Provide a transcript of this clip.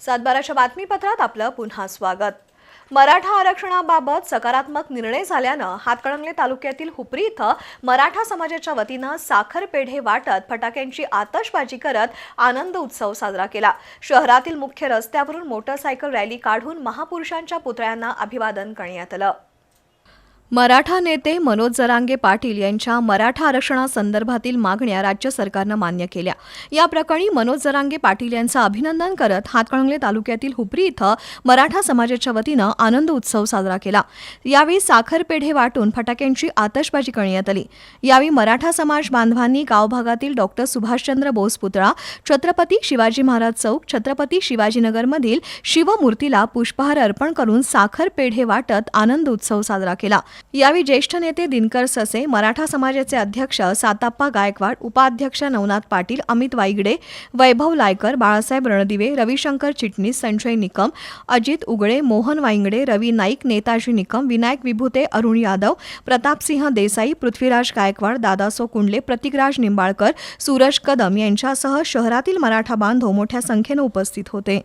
सातबाराच्या बातमीपत्रात आपलं पुन्हा स्वागत. मराठा आरक्षणाबाबत सकारात्मक निर्णय झाल्यानं हातकणंगले तालुक्यातील हुपरी इथं मराठा समाजाच्या वतीनं साखर पेढे वाटत फटाक्यांची आतषबाजी करत आनंद उत्सव साजरा केला. शहरातील मुख्य रस्त्यावरून मोटरसायकल रॅली काढून महापुरुषांच्या पुतळ्यांना अभिवादन करण्यात आलं. मराठा नेते मनोज जरांगे पाटील यांच्या मराठा आरक्षणासंदर्भातील मागण्या राज्य सरकारनं मान्य केल्या. या प्रकरणी मनोज जरांगे पाटील यांचं अभिनंदन करत हातकणंगले तालुक्यातील हुपरी इथं मराठा समाजाच्या वतीनं आनंद उत्सव साजरा केला. यावेळी साखर पेढे वाटून फटाक्यांची आतषबाजी करण्यात आली. यावेळी मराठा समाज बांधवांनी गावभागातील डॉक्टर सुभाषचंद्र बोस पुतळा छत्रपती शिवाजी महाराज चौक छत्रपती शिवाजीनगरमधील शिवमूर्तीला पुष्पहार अर्पण करून साखर पेढे वाटत आनंद उत्सव साजरा केला. यावेळी ज्येष्ठ नेते दिनकर ससे मराठा समाजाचे अध्यक्ष साताप्पा गायकवाड उपाध्यक्ष नवनाथ पाटील अमित वाईगडे वैभव लायकर बाळासाहेब रणदिवे रविशंकर चिटणीस संजय निकम अजित उगळे मोहन वाईंगडे रवी नाईक नेताजी निकम विनायक विभूते अरुण यादव प्रतापसिंह देसाई पृथ्वीराज गायकवाड दादासो कुंडले प्रतिकराज निंबाळकर सूरज कदम यांच्यासह शहरातील मराठा बांधव मोठ्या संख्येनं उपस्थित होते.